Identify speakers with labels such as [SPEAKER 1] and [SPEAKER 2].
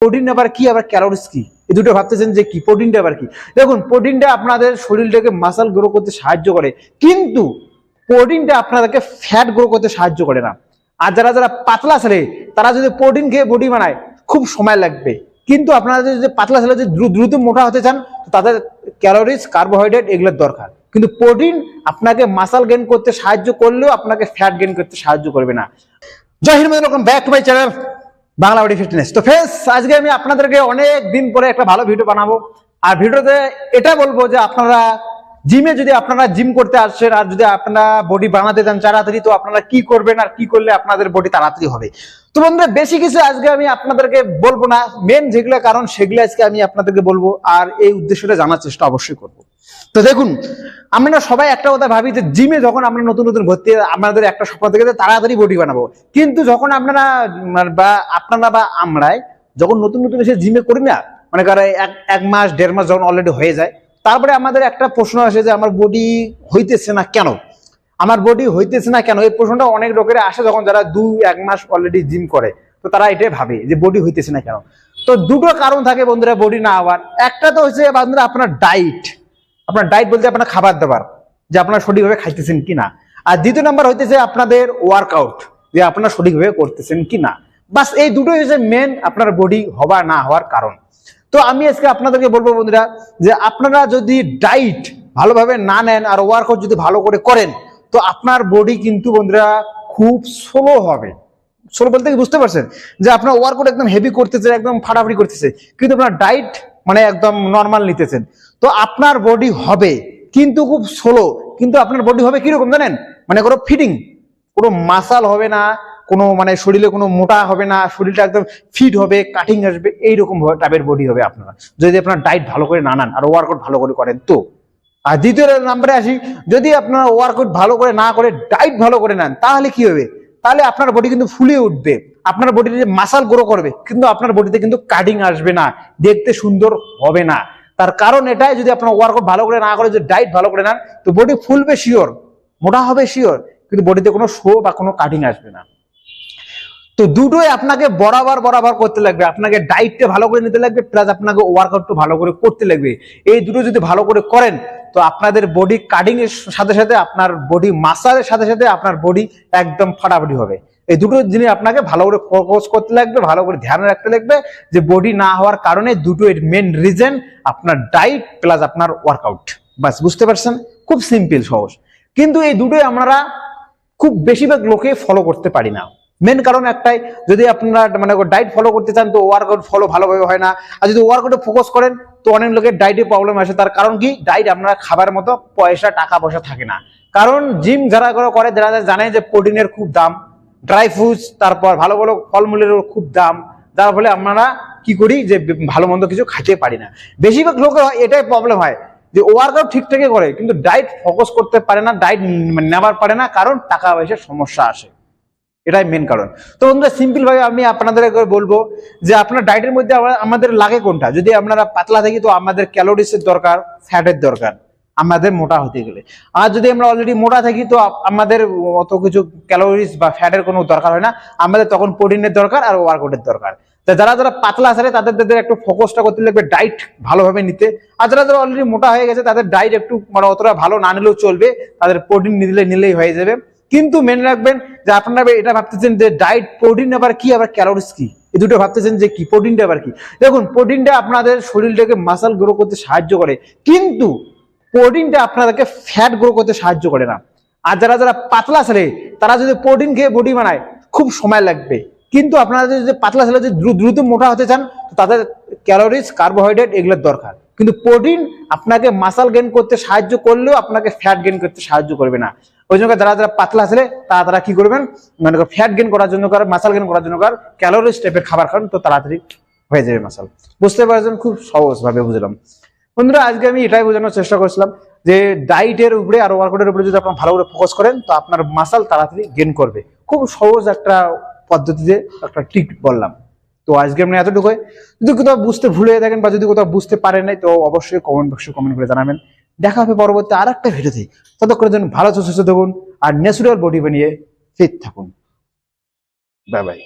[SPEAKER 1] Protein আবার কি? আবার ক্যালোরিজ কি? এই দুটো ভাবতেছেন যে কি? প্রোটিনটা আবার কি? দেখুন, প্রোটিনটা আপনাদের শরীরটাকে মাসাল গ্রো করতে সাহায্য করে, কিন্তু প্রোটিনটা আপনাদেরকে ফ্যাট গ্রো করতে সাহায্য করে না। আর যারা যারা পাতলা ছেলে তারা যদি প্রোটিন খেয়ে বডি বানায়, খুব সময় লাগবে। কিন্তু আপনারা যদি পাতলা ছেলে যদি দ্রু- দ্রুত মোটা হতে চান তাদের ক্যালোরিজ কার্বোহাইড্রেট এগুলোর দরকার। কিন্তু প্রোটিন আপনাকে মাসাল গেন করতে সাহায্য করলেও আপনাকে ফ্যাট গেন করতে সাহায্য করবে না। জয় Hind back to my channel Bangla body fitness তো ফ্রেন্ডস আজকে আমি আপনাদেরকে অনেক দিন পরে একটা ভালো ভিডিও বানাবো। আর ভিডিওতে এটা বলব যে আপনারা জিমে যদি আপনারা জিম করতে আসছেন, আর যদি আপনারা বডি বানাতে চান তাড়াতাড়ি, তো আপনারা কি করবেন আর কি করলে আপনাদের বডি তাড়াতাড়ি হবে? তো বন্ধুরা, বেশি কিছু আজকে আমি আপনাদেরকে বলব না। মেন যেগুলো কারণ, সেগুলো আজকে আমি আপনাদেরকে বলব। আর এই উদ্দেশ্যটা জানার চেষ্টা অবশ্যই করব। তো দেখুন, আমরা সবাই একটা কথা ভাবি যে জিমে যখন আমরা নতুন নতুন ভর্তি আমাদের একটা স্বপ্ন থেকে তাড়াতাড়ি বডি বানাবো। কিন্তু যখন আপনারা বা আপনারা বা আমরাই যখন নতুন নতুন এসে জিমে করি না মানে কারও এক এক মাস, দেড় মাস যখন অলরেডি হয়ে যায়, তারপরে আমাদের একটা প্রশ্ন আসে যে আমার বডি হইতেছে না কেন? আমার বডি হইতেছে না কেন? এই প্রশ্নটা অনেক লোকের আসে যখন যারা দু, এক মাস অলরেডি জিম করে। তো তারা এটাই ভাবে যে বডি হইতেছে না কেন? তো দুটো কারণ থাকে বন্ধুরা বডি না হওয়ার। একটা তো হচ্ছে বন্ধুরা আপনার ডাইট আপনার ডায়েট বলতে আপনার খাবার দাবার, যে আপনারা সঠিকভাবে খাইতেছেন কি না আর দ্বিতীয় নাম্বার হইতেছে আপনাদের ওয়ার্কআউট যে আপনারা সঠিকভাবে করতেছেন কি না বাস এই দুটোই হচ্ছে মেন আপনার বডি হওয়া না হওয়ার কারণ। তো আমি আজকে আপনাদেরকে বলব বন্ধুরা, যে আপনারা যদি ডাইট ভালোভাবে না নেন আর ওয়ার্কআউট যদি ভালো করে করেন, তো আপনার বডি কিন্তু বন্ধুরা খুব স্লো হবে। স্লো বলতে বুঝতে পারছেন? যে আপনার ওয়ার্কআউট একদম হেভি করতেছে, একদম ফাটাফাটি করতেছে। কিন্তু আপনার ডাইট মানে একদম নর্মাল নিতেছেন। তো আপনার বডি হবে, কিন্তু খুব স্লো কিন্তু আপনার বডি হবে কীরকম জানেন? মানে কোনো ফিটিং কোনো মাসাল হবে না, কোনো মানে শরীরে কোনো মোটা হবে না, শরীরটা একদম ফিট হবে কাটিং আসবে, এইরকম টাইপের বডি হবে আপনারা। যদি আপনার ডায়েট ভালো করে না নেন, আর ওয়ার্কআউট ভালো করে করেন তো। আর দ্বিতীয় নাম্বারে আসি, যদি আপনার ওয়ার্কআউট ভালো করে না করে ডায়েট ভালো করে নেন, তাহলে কি হবে? তাহলে আপনার বডি কিন্তু ফুলে উঠবে। আপনার বডিতে যে মাসাল গ্রো করবে, কিন্তু আপনার বডিতে কিন্তু কাটিং আসবে না, দেখতে সুন্দর হবে না। তার কারণ এটাই, যদি আপনার ওয়ার্কআউট ভালো করে না করে, যদি ডায়েট ভালো করে নেন, তো বডি ফুলবে শিওর মোটা হবে শিওর কিন্তু বডিতে কোনো শো বা কোনো কাটিং আসবে না। তো দুটোই আপনাকে বরাবর বরাবর করতে লাগবে। আপনাকে ডায়েটটা ভালো করে নিতে লাগবে প্লাস আপনাকে ওয়ার্কআউটটা ভালো করে করতে লাগবে। এই দুটো যদি ভালো করে করেন তো আপনাদের বডি কাটিং এর সাথে সাথে আপনার বডি মাসালের সাথে সাথে আপনার বডি একদম ফাটাফাটি হবে। এই দুটো জিনিস আপনাকে ভালো করে ফোকাস করতে লাগবে, ভালো করে ধ্যান রাখতে লাগবে যে বডি না হওয়ার কারণে দুটো এর মেন রিজন আপনার ডায়েট প্লাস আপনার ওয়ার্কআউট বাস বুঝতে পারছেন? খুব সিম্পল সহজ। কিন্তু এই দুটোই আমরা খুব বেশিরভাগ লোকে ফলো করতে পারি না। মেন কারণ একটাই, যদি আপনারা মানে ডায়েট ফলো করতে চান তো ওয়ার্কআউট ফলো ভালোভাবে হয় না। আর যদি ওয়ার্কআউটে ফোকাস করেন তো অনেক লোকের ডাইটে প্রবলেম আসে। তার কারণ কি? ডায়েট আপনার খাবার মতো পয়সা, টাকা, পয়সা থাকে না। কারণ জিম যারা করে করে যারা জানে যে প্রোটিনের খুব দাম ড্রাই ফ্রুটস তারপর ভালো ভালো ফলমূলেরও খুব দাম, যার ফলে আমরা কি করি যে ভালো মন্দ কিছু খাইতে পারি না। বেশিরভাগ লোকের এটাই প্রবলেম হয় যে ওয়ার্কআউট ঠিকঠাকই করে, কিন্তু ডায়েট ফোকাস করতে পারে না ডায়েট নেবার পারে না, কারণ টাকা পয়সার সমস্যা আসে। এটাই মেন কারণ। তো বন্ধুরা সিম্পল ভাবে আমি আপনাদের বলব যে আপনার ডায়েটের মধ্যে আমাদের লাগে কোনটা? যদি আপনারা পাতলা থাকি, তো আমাদের ক্যালোরিসের দরকার ফ্যাটের দরকার, আমাদের মোটা হতে গেলে। আর যদি আমরা অলরেডি মোটা থাকি, তো আমাদের অত কিছু ক্যালোরিস বা ফ্যাটের কোনো দরকার হয় না। আমাদের তখন প্রোটিনের দরকার আর ওয়ার্কআউটের দরকার। তো যারা যারা পাতলা আছে, তাদের তাদের একটু ফোকাসটা করতে লাগবে ডাইট ভালোভাবে নিতে। আর যারা যারা অলরেডি মোটা হয়ে গেছে, তাদের ডাইট একটু মানে অতটা ভালো না নিলেও চলবে, তাদের প্রোটিন নিলে নিলেই হয়ে যাবে। কিন্তু মেনে রাখবেন যে আপনারা এটা ভাবতেছেন যে ডায়েট প্রোটিন আবার কি, আবার ক্যালোরিস কি? এই দুটো ভাবতেছেন যে কি প্রোটিনটা আবার কি? দেখুন প্রোটিনটা আপনাদের শরীরটাকে মাসাল গ্রো করতে সাহায্য করে, কিন্তু প্রোটিনটা আপনাদেরকে ফ্যাট গ্রো করতে সাহায্য করে না। আর যারা যারা পাতলা ছেলে তারা যদি প্রোটিন খেয়ে বডি বানায়, খুব সময় লাগবে। কিন্তু আপনারা যদি পাতলা ছেলে যদি দ্রু- দ্রুত মোটা হতে চান তাদের ক্যালোরিজ কার্বোহাইড্রেট এগুলোর দরকার। কিন্তু প্রোটিন আপনাকে মাসাল গেন করতে সাহায্য করলেও আপনাকে ফ্যাট গেন করতে সাহায্য করবে না। ওই জন্য যারা যারা পাতলা ছেলে, তারা তারা কি করবেন? মানে ফ্যাট গেন করার জন্য কার মাসাল গেন করার জন্য কার ক্যালোরিজ টাইপের খাবার খান, তো তাড়াতাড়ি হয়ে যাবে মাসাল বুঝতে পারছেন? খুব সহজ ভাবে বুঝলাম। বন্ধুরা, আজকে আমি এটাই বোঝানোর চেষ্টা করছিলাম যে ডাইটের উপরে আর ওয়ার্কআউটের উপরে যদি আপনার ভালো করে ফোকাস করেন, তো আপনার মাসাল তাড়াতাড়ি গেন করবে। খুব সহজ একটা পদ্ধতিতে একটা ট্রিক বললাম। তো আজকে আমরা এতটুকুই। যদি কোথাও বুঝতে ভুলে থাকেন বা যদি কোথাও বুঝতে পারেন নাই, তো অবশ্যই কমেন্ট বক্সে কমেন্ট করে জানাবেন। দেখা হবে পরবর্তী আর একটা ভিডিওতে। ততক্ষণের জন্য ভালো সুস্থ থাকুন, আর ন্যাচুরাল বডি বানিয়ে ফিট থাকুন। Bye bye